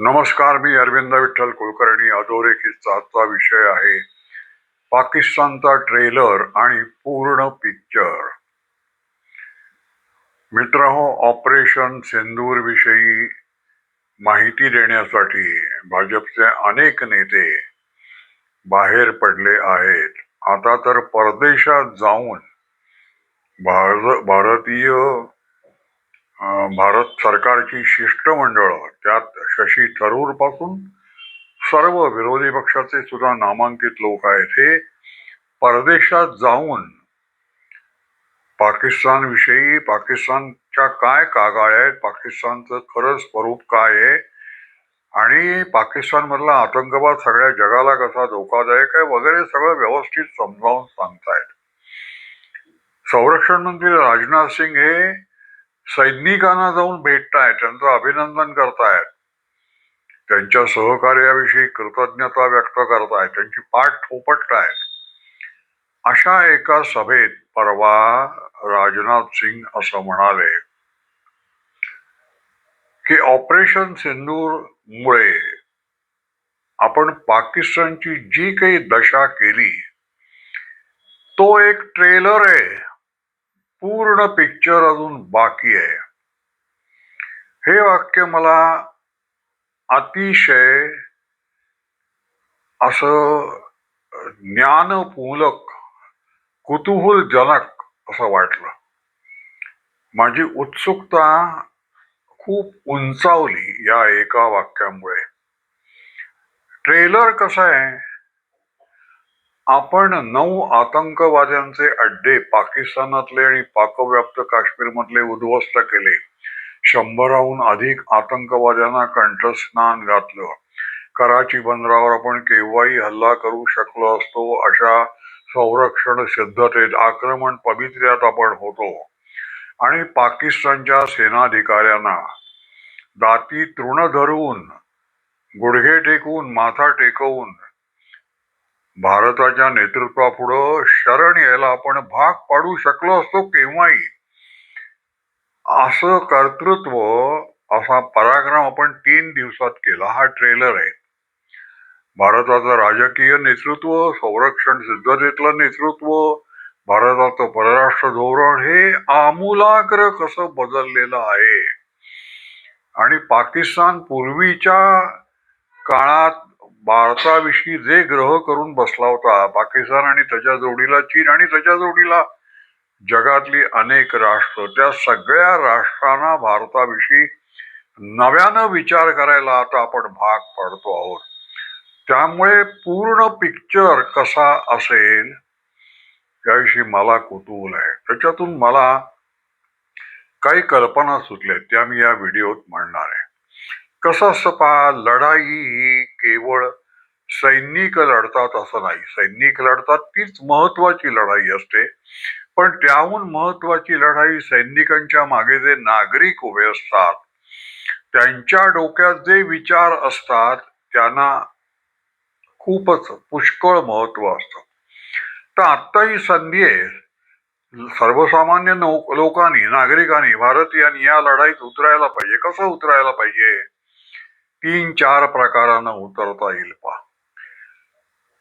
नमस्कार मी अरविंद विठ्ठल कुलकर्णी. अधोरेखितचा आजचा विषय आहे पाकिस्तानचा ट्रेलर आणि पूर्ण पिक्चर. मित्रहो ऑपरेशन सिंदूर विषयी माहिती देण्यासाठी भाजपचे अनेक नेते बाहेर पडले आहेत. आता तर परदेशात जाऊन भार भारतीय भारत सरकारची शिष्टमंडळ त्यात शशी थरूरपासून सर्व विरोधी पक्षाचे सुद्धा नामांकित लोक आहेत. हे परदेशात जाऊन पाकिस्तान विषयी पाकिस्तानच्या काय कागाळ आहेत पाकिस्तानचं खरं स्वरूप काय आहे आणि पाकिस्तान मधला आतंकवाद सगळ्या जगाला कसा धोकादायक आहे वगैरे सगळं व्यवस्थित समजावून सांगतायत. संरक्षण मंत्री राजनाथ सिंग हे सैनिकांना जाऊन भेटतायत त्यांचं अभिनंदन करतायत. त्यांच्या सहकार्याविषयी कृतज्ञता व्यक्त करतायत त्यांची पाठ थोपटतायत. अशा एका सभेत परवा राजनाथ सिंग असं म्हणाले की ऑपरेशन सिंदूर मुळे आपण पाकिस्तानची जी काही दशा केली तो एक ट्रेलर आहे. पूर्ण पिक्चर अजून बाकी आहे. हे वाक्य मला अतिशय असं ज्ञानपूलक कुतूहलजनक असं वाटलं. माझी उत्सुकता खूप उंचावली या एका वाक्यामुळे. ट्रेलर कसं आहे? आपण नऊ आतंकवाद्यांचे अड्डे पाकिस्तानातले आणि पाकव्याप्त काश्मीरमधले उद्ध्वस्त केले. शंभराहून अधिक आतंकवाद्यांना कंठस्नान घातलं. कराची बंदरावर आपण केव्हाही हल्ला करू शकलो असतो अशा संरक्षण सिद्धतेत आक्रमण पवित्र्यात आपण होतो. आणि पाकिस्तानच्या सेनाधिकाऱ्यांना दाती तृण धरून गुडघे टेकवून माथा टेकवून भारताच्या नेतृत्वापुढं शरण यायला आपण भाग पाडू शकलो असतो केव्हाही. असं कर्तृत्व असा पराक्रम आपण तीन दिवसात केला. हा ट्रेलर आहे. भारताचं राजकीय नेतृत्व संरक्षण सिद्धतेतलं नेतृत्व भारताचं परराष्ट्र धोरण हे आमूलाग्र कसं बदललेलं आहे? आणि पाकिस्तान पूर्वीच्या काळात भारताविषयी जे ग्रह करून बसला होता पाकिस्तान आणि त्याच्या जोडीला चीन आणि त्याच्या जोडीला जगातली अनेक राष्ट्र त्या सगळ्या राष्ट्रांना भारताविषयी नव्यानं विचार करायला आता आपण भाग पाडतो आहोत. त्यामुळे पूर्ण पिक्चर कसा असेल त्याविषयी मला कुतूहल आहे. त्याच्यातून मला काही कल्पना सुचल्या त्या मी या व्हिडिओत मांडणार आहे. कसं पहा लढाई ही केवळ सैनिक लढतात असं नाही. सैनिक लढतात तीच महत्वाची लढाई असते. पण त्याहून महत्वाची लढाई सैनिकांच्या मागे जे नागरिक उभे असतात त्यांच्या डोक्यात जे विचार असतात त्यांना खूपच पुष्कळ महत्त्व असतं. तर आत्ता ही संधी आहे. सर्वसामान्य लोकांनी नागरिकांनी भारतीयांनी या लढाईत उतरायला पाहिजे. कसं उतरायला पाहिजे? तीन चार प्रकारानं उतरता येईल पहा.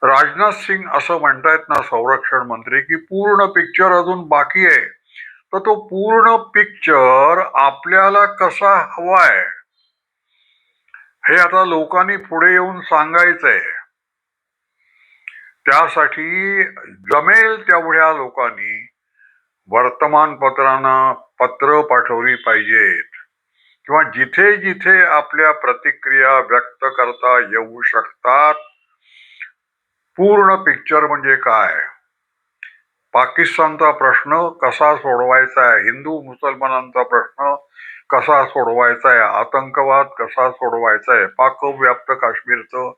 राजनाथ सिंग असं म्हणतायत ना संरक्षण मंत्री की पूर्ण पिक्चर अजून बाकी आहे. तर तो पूर्ण पिक्चर आपल्याला कसा हवाय? हे आता लोकांनी पुढे येऊन सांगायचंय. त्यासाठी जमेल तेवढ्या लोकांनी वर्तमानपत्रांना पत्र पाठवली पाहिजेत. किंवा जिथे जिथे आपल्या प्रतिक्रिया व्यक्त करता येऊ शकतात पूर्ण पिक्चर म्हणजे काय? पाकिस्तानचा प्रश्न कसा सोडवायचा आहे? हिंदू मुसलमानांचा प्रश्न कसा सोडवायचा आहे? आतंकवाद कसा सोडवायचा आहे? पाकव्याप्त काश्मीरचं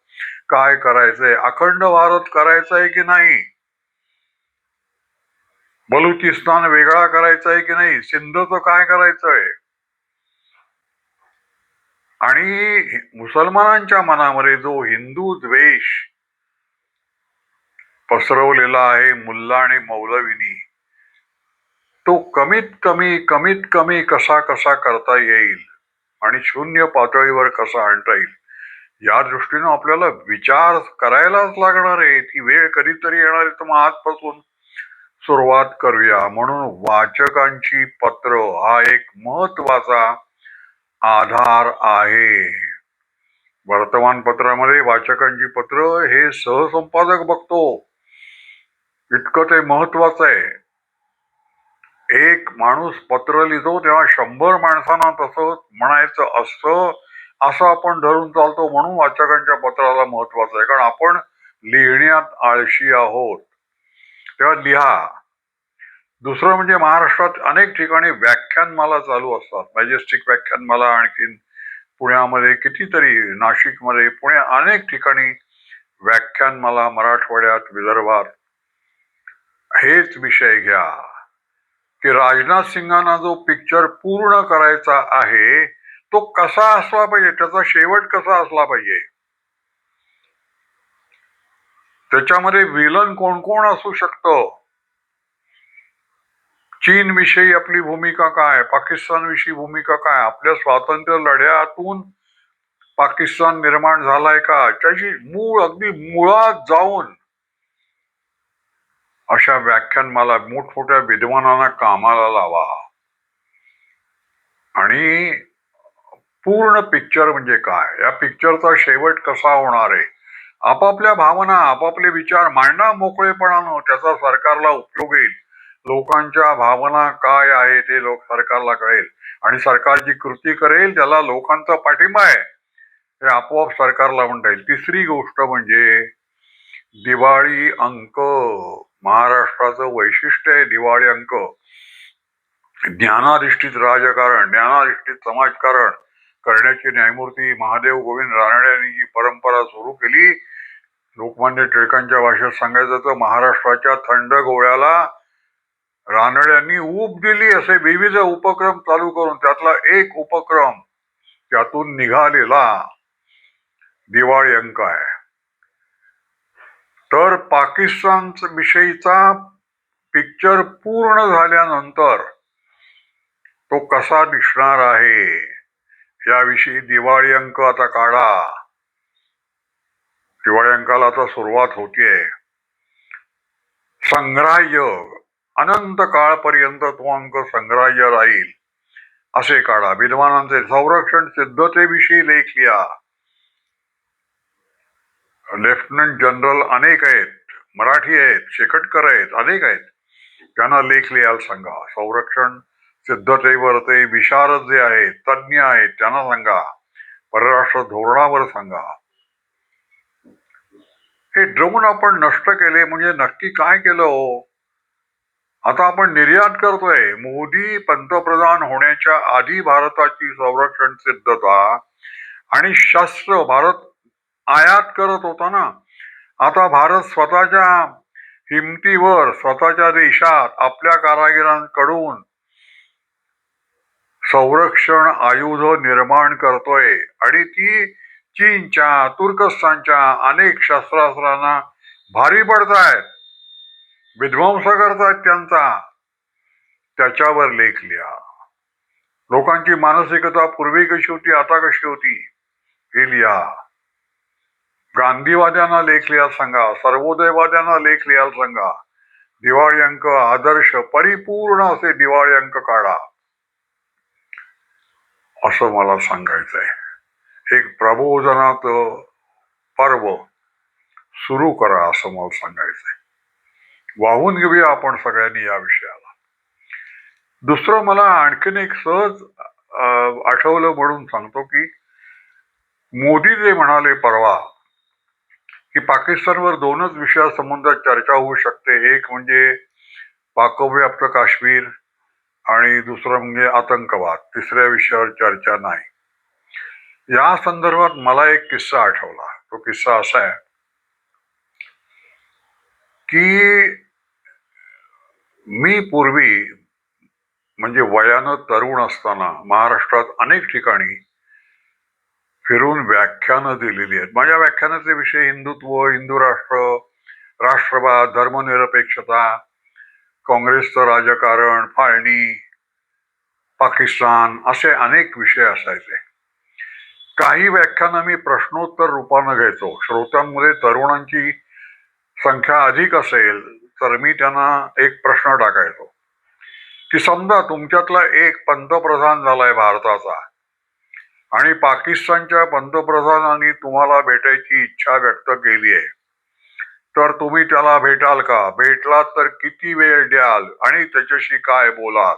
काय करायचंय? अखंड भारत करायचा आहे की नाही? बलुचिस्तान वेगळा करायचा आहे की नाही? सिंधचं काय करायचंय? आणि मुसलमानांच्या मनामध्ये जो हिंदू द्वेष पसरवलेला आहे मुल्ला आणि मौलवीनी तो कमीत कमी कमीत कमी कसा कसा करता येईल आणि शून्य पातळीवर कसा आणता येईल या दृष्टीनं आपल्याला विचार करायलाच लागणार आहे. ती वेळ कधीतरी येणार आहे तर मग आजपासून सुरुवात करूया. म्हणून वाचकांची पत्र हा एक महत्त्वाचा आधार आहे. वर्तमानपत्रामध्ये वाचकांची पत्र हे सहसंपादक बघतो. इतकं ते महत्वाचं आहे. एक माणूस पत्र लिहितो तेव्हा शंभर माणसांना तसं म्हणायचं असतं असं आपण धरून चालतो म्हणून वाचकांच्या पत्राला महत्वाचं आहे. कारण आपण लिहिण्यात आळशी आहोत. तेव्हा लिहा. दुसरं म्हणजे महाराष्ट्रात अनेक ठिकाणी व्याख्यानमाला चालू असतात. मॅजेस्टिक व्याख्यानमाला आणखीन पुण्यामध्ये कितीतरी नाशिकमध्ये पुणे अनेक ठिकाणी व्याख्यानमाला मराठवाड्यात विदर्भात. हेच विषय घ्या. की राजनाथ सिंगांना जो पिक्चर पूर्ण करायचा आहे तो कसा असला पाहिजे? त्याचा शेवट कसा असला पाहिजे? त्याच्यामध्ये विलन कोण कोण असू शकतं? चीन विषयी आपली भूमिका काय पाकिस्तान विषयी भूमिका काय आपल्या स्वातंत्र्य लढ्यातून पाकिस्तान निर्माण झालाय का? त्याची मूळ अगदी मुळात जाऊन अशा व्याख्यानमाला मोठमोठ्या विद्वानांना कामाला लावा. आणि पूर्ण पिक्चर म्हणजे काय? या पिक्चरचा शेवट कसा होणार आहे? आपापल्या भावना आपापले विचार मांडा मोकळेपणानं. त्याचा सरकारला उपयोग येईल. लोकांच्या भावना काय आहे ते लोक सरकारला कळेल. आणि सरकार जी कृती करेल त्याला लोकांचा पाठिंबा आहे. हे आपोआप सरकारला म्हणता येईल तिसरी गोष्ट म्हणजे दिवाळी अंक. महाराष्ट्राचं वैशिष्ट्य आहे दिवाळी अंक. ज्ञानाधिष्ठित राजकारण ज्ञानाधिष्ठित समाजकारण करण्याची न्यायमूर्ती महादेव गोविंद रानडे यांनी जी परंपरा सुरू केली लोकमान्य टिळकांच्या भाषेत सांगायचं तर महाराष्ट्राच्या थंड गोळ्याला रानड्यांनी ऊब दिली असे विविध उपक्रम चालू करून त्यातला एक उपक्रम त्यातून निघालेला दिवाळी अंक आहे. तर पाकिस्तान विषयीचा पिक्चर पूर्ण झाल्यानंतर तो कसा दिसणार आहे? याविषयी दिवाळी अंक आता काढा. दिवाळी अंकाला आता सुरुवात होतीये. संग्राह्य अनंत काळपर्यंत तो अंक संग्राह्य राहील. असे काढा. विद्वानांचे संरक्षण सिद्धतेविषयी लेख लिहा. लेफ्टनंट जनरल अनेक आहेत. मराठी आहेत शेकटकर आहेत अनेक आहेत. त्यांना लेख लिहायला सांगा. संरक्षण सिद्धतेवर ते विशारद जे आहेत तज्ज्ञ आहेत त्यांना सांगा. परराष्ट्र धोरणावर सांगा. हे ड्रोन आपण नष्ट केले म्हणजे नक्की काय केलं हो? आता आपण निर्यात करतोय. मोदी पंतप्रधान होण्याच्या आधी भारताची संरक्षण सिद्धता आणि शस्त्र भारत आयात करत होता ना. आता भारत स्वतःच्या हिमतीवर स्वतःच्या देशात आपल्या कारागिरांकडून संरक्षण आयुध निर्माण करतोय. आणि ती चीनच्या तुर्कस्तानच्या अनेक शस्त्रास्त्रांना भारी पडतायत. विध्वंस करतायत त्यांचा त्याच्यावर लेख लिहा. लोकांची मानसिकता पूर्वी कशी होती आता कशी होती हे लिहा. गांधीवाद्यांना लेख लिहायला सांगा सर्वोदयवाद्यांना लेख लिहायला सांगा. दिवाळी अंक आदर्श परिपूर्ण असे दिवाळी अंक काढा. असं मला सांगायचंय. एक प्रबोधनाचं पर्व सुरू करा असं मला सांगायचंय. वाहून घेऊया आपण सगळ्यांनी या विषयाला. दुसरं मला आणखीन एक सहज आठवलं म्हणून सांगतो की मोदी जे म्हणाले परवा की पाकिस्तानवर दोनच विषयासंबंधात चर्चा होऊ शकते. एक म्हणजे पाकव्याप्त काश्मीर आणि दुसरं म्हणजे आतंकवाद. तिसऱ्या विषयावर चर्चा नाही. या संदर्भात मला एक किस्सा आठवला. तो किस्सा असा आहे. की मी पूर्वी म्हणजे वयानं तरुण असताना महाराष्ट्रात अनेक ठिकाणी फिरून व्याख्यानं दिलेली आहेत. माझ्या व्याख्यानाचे विषय हिंदुत्व हिंदू राष्ट्र राष्ट्रवाद धर्मनिरपेक्षता काँग्रेसचं राजकारण फाळणी पाकिस्तान असे अनेक विषय असायचे. काही व्याख्यानं मी प्रश्नोत्तर रूपानं घ्यायचो श्रोत्यांमध्ये तरुणांची संख्या अधिक असेल तर मी त्यांना एक प्रश्न टाकायचो. की समजा तुमच्यातला एक पंतप्रधान झालाय भारताचा आणि पाकिस्तानच्या पंतप्रधानांनी तुम्हाला भेटायची इच्छा व्यक्त केली आहे तर तुम्ही त्याला भेटाल का? भेटलात तर किती वेळ द्याल आणि त्याच्याशी काय बोलाल?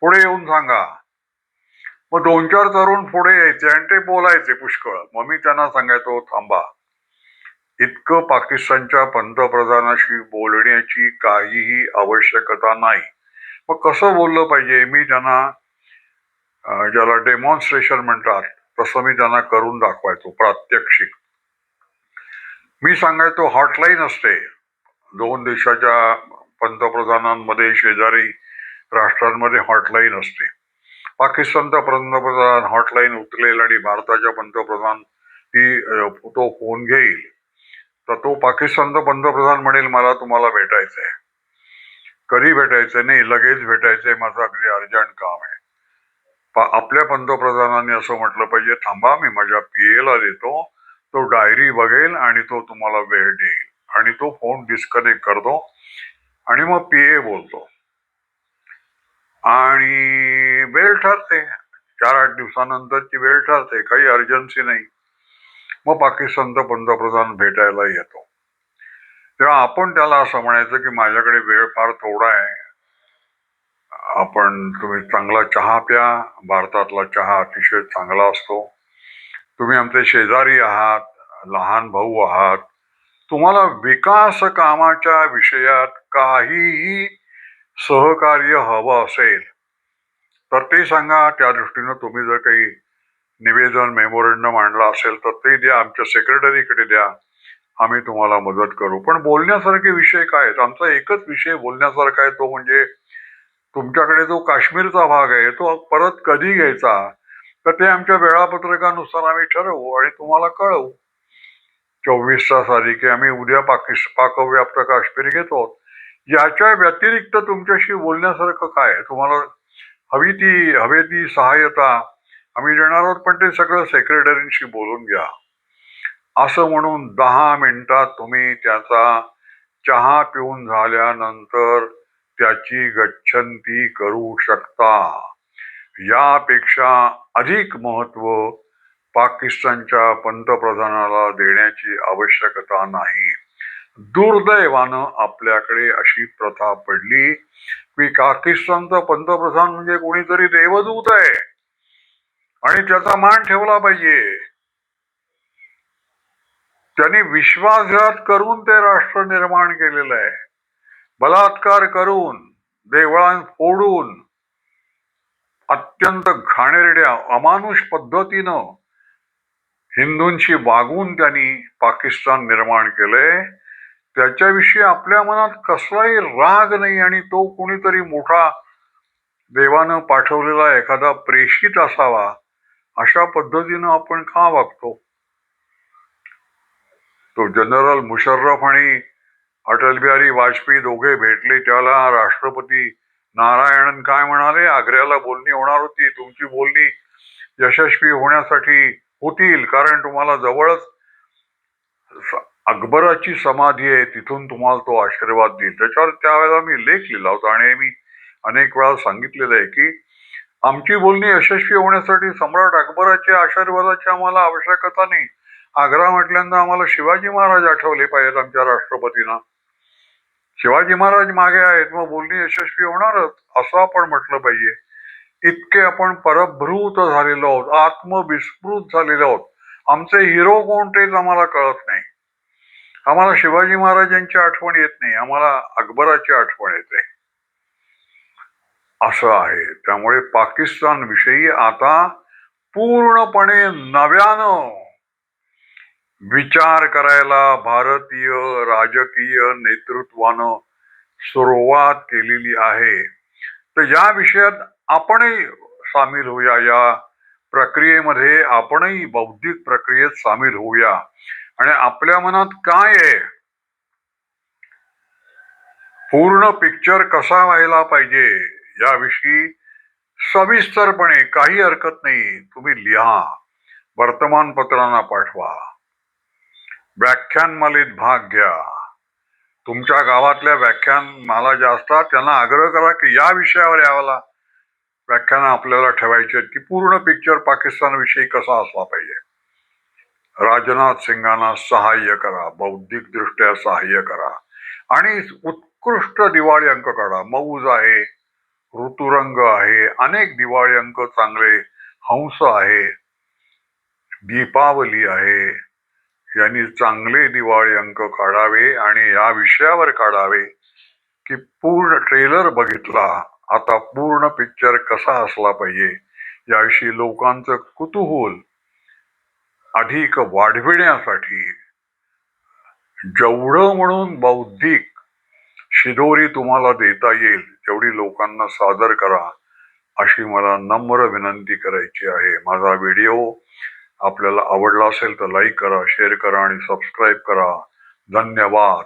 पुढे येऊन सांगा. मग दोन चार तरुण पुढे यायचे आणि ते बोलायचे पुष्कळ. मग मी त्यांना सांगायचो थांबा. इतकं पाकिस्तानच्या पंतप्रधानाशी बोलण्याची काहीही आवश्यकता नाही. मग कसं बोललं पाहिजे? मी त्यांना ज्याला डेमॉन्स्ट्रेशन म्हणतात तसं मी त्यांना करून दाखवायचो प्रात्यक्षिक. मी सांगायचो हॉटलाईन असते. दोन देशाच्या पंतप्रधानांमध्ये शेजारी राष्ट्रांमध्ये हॉटलाईन असते. पाकिस्तानचा पंतप्रधान हॉटलाईन उचलेल आणि भारताच्या पंतप्रधान ती तो फोन घेईल. तर तो पाकिस्तानचा पंतप्रधान म्हणेल मला तुम्हाला भेटायचंय. कधी भेटायचं नाही लगेच भेटायचंय माझं अगदी अर्जंट काम आहे. पा- आपल्या पंतप्रधानांनी असं म्हटलं पाहिजे थांबा मी माझ्या पीएला देतो तो डायरी बघेल आणि तो तुम्हाला वेळ देईल. आणि तो फोन डिस्कनेक्ट करतो आणि मग पीए बोलतो. आणि वेळ ठरते. चार आठ दिवसानंतरची वेळ ठरते काही अर्जन्सी नाही. मग पाकिस्तानचा पंतप्रधान भेटायला येतो. तेव्हा आपण त्याला असं म्हणायचं की माझ्याकडे वेळ फार थोडा आहे. आपण तुम्ही चांगला चहा प्या. भारतातला चहा अतिशय चांगला असतो. तुम्ही आमचे शेजारी आहात लहान भाऊ आहात. तुम्हाला विकास कामाच्या विषयात काहीही सहकार्य हवं असेल तर ते सांगा. त्या दृष्टीनं तुम्ही जर काही निवेदन मेमोरेंडम आणला असेल तर ते द्या आमच्या सेक्रेटरीकडे द्या. आम्ही तुम्हाला मदत करू. पण बोलण्यासारखे विषय काय आहेत? आमचा एकच विषय बोलण्यासारखा आहे तो म्हणजे तुमच्याकडे जो काश्मीरचा भाग आहे तो परत कधी घ्यायचा? तर ते आमच्या वेळापत्रकानुसार आम्ही ठरवू आणि तुम्हाला कळवू. चोवीस तास आधी की आम्ही उद्या पाकिस्त पाकव्याप्त काश्मीर घेतो. याच्या व्यतिरिक्त तुमच्याशी बोलण्यासारखं काय तुम्हाला हवी ती हवी ती सहाय्यता आम्ही देणार आहोत पण ते सगळं सेक्रेटरींशी बोलून घ्या. असं म्हणून दहा मिनिटात तुम्ही त्याचा चहा पिऊन झाल्यानंतर त्याची गच्छंती करू शकता. यापेक्षा अधिक महत्त्व पाकिस्तानच्या पंतप्रधानाला देण्याची आवश्यकता नाही. दुर्दैवानं आपल्याकडे अशी प्रथा पडली की पाकिस्तानचा पंतप्रधान म्हणजे कोणीतरी देवदूत आहे. आणि त्याचा मान ठेवला पाहिजे. त्यांनी विश्वासघात करून ते राष्ट्र निर्माण केलेलं आहे. बलात्कार करून देवळां फोडून अत्यंत घाणेरड्या अमानुष पद्धतीनं हिंदूंशी वागून त्यांनी पाकिस्तान निर्माण केलंय. त्याच्याविषयी आपल्या मनात कसलाही राग नाही आणि तो कोणीतरी मोठा देवानं पाठवलेला एखादा प्रेषित असावा अशा पद्धतीनं आपण का वागतो. तो जनरल मुशर्रफ आणि अटल बिहारी वाजपेयी दोघे भेटले त्याला राष्ट्रपती नारायणन काय म्हणाले? आग्र्याला बोलणी होणार होती. तुमची बोलणी यशस्वी होण्यासाठी होतील कारण तुम्हाला जवळच अकबराची समाधी आहे तिथून तुम्हाला तो आशीर्वाद देईल. त्याच्यावर त्यावेळेला मी लेख लिहिला होता आणि मी अनेक वेळा सांगितलेलं आहे की आमची बोलणी यशस्वी होण्यासाठी सम्राट अकबराच्या आशीर्वादाची आम्हाला आवश्यकता नाही. आग्रा म्हटल्यानंतर आम्हाला शिवाजी महाराज आठवले पाहिजेत आमच्या राष्ट्रपतींना. शिवाजी महाराज मागे आहेत मग बोलणी यशस्वी होणारच असं आपण म्हटलं पाहिजे. इतके आपण परभृत झालेलो आहोत आत्मविस्मृत झालेलो आहोत. आमचे हिरो कोण तेच आम्हाला कळत नाही. आम्हाला शिवाजी महाराजांची आठवण येत नाही आम्हाला अकबराची आठवण येते. असं आहे. त्यामुळे पाकिस्तान विषयी आता पूर्णपणे नव्यानं विचार करायला भारतीय राजकीय नेतृत्वानं सुरुवात केलेली आहे. तर या विषयात आपणही सामील होऊया. या प्रक्रियेमध्ये आपणही बौद्धिक प्रक्रियेत सामील होऊया. आणि आपल्या मनात काय आहे? पूर्ण पिक्चर कसा व्हायला पाहिजे? याविषयी सविस्तरपणे काही हरकत नाही. तुम्ही लिहा. वर्तमानपत्रांना पाठवा. व्याख्यानमालेत भाग घ्या. तुमच्या गावातल्या व्याख्यान माला ज्या असतात त्यांना आग्रह करा की या विषयावर यावाला. व्याख्यानं आपल्याला ठेवायची आहेत की पूर्ण पिक्चर पाकिस्तानविषयी कसा असला पाहिजे. राजनाथ सिंगांना सहाय्य करा. बौद्धिक दृष्ट्या सहाय्य करा. आणि उत्कृष्ट दिवाळी अंक काढा. मौज आहे. ऋतुरंग आहे. अनेक दिवाळी अंक चांगले हंस आहे दीपावली आहे. यांनी चांगले दिवाळी अंक काढावे आणि या विषयावर काढावे की पूर्ण ट्रेलर बघितला. आता पूर्ण पिक्चर कसा असला पाहिजे? याविषयी लोकांचं कुतूहल अधिक वाढविण्यासाठी. जेवढं म्हणून बौद्धिक शिदोरी तुम्हाला देता येईल तेवढी लोकांना सादर करा अशी मला नम्र विनंती करायची आहे. माझा व्हिडिओ आपल्याला आवडला असेल तर लाईक करा शेअर करा आणि सबस्क्राईब करा. धन्यवाद.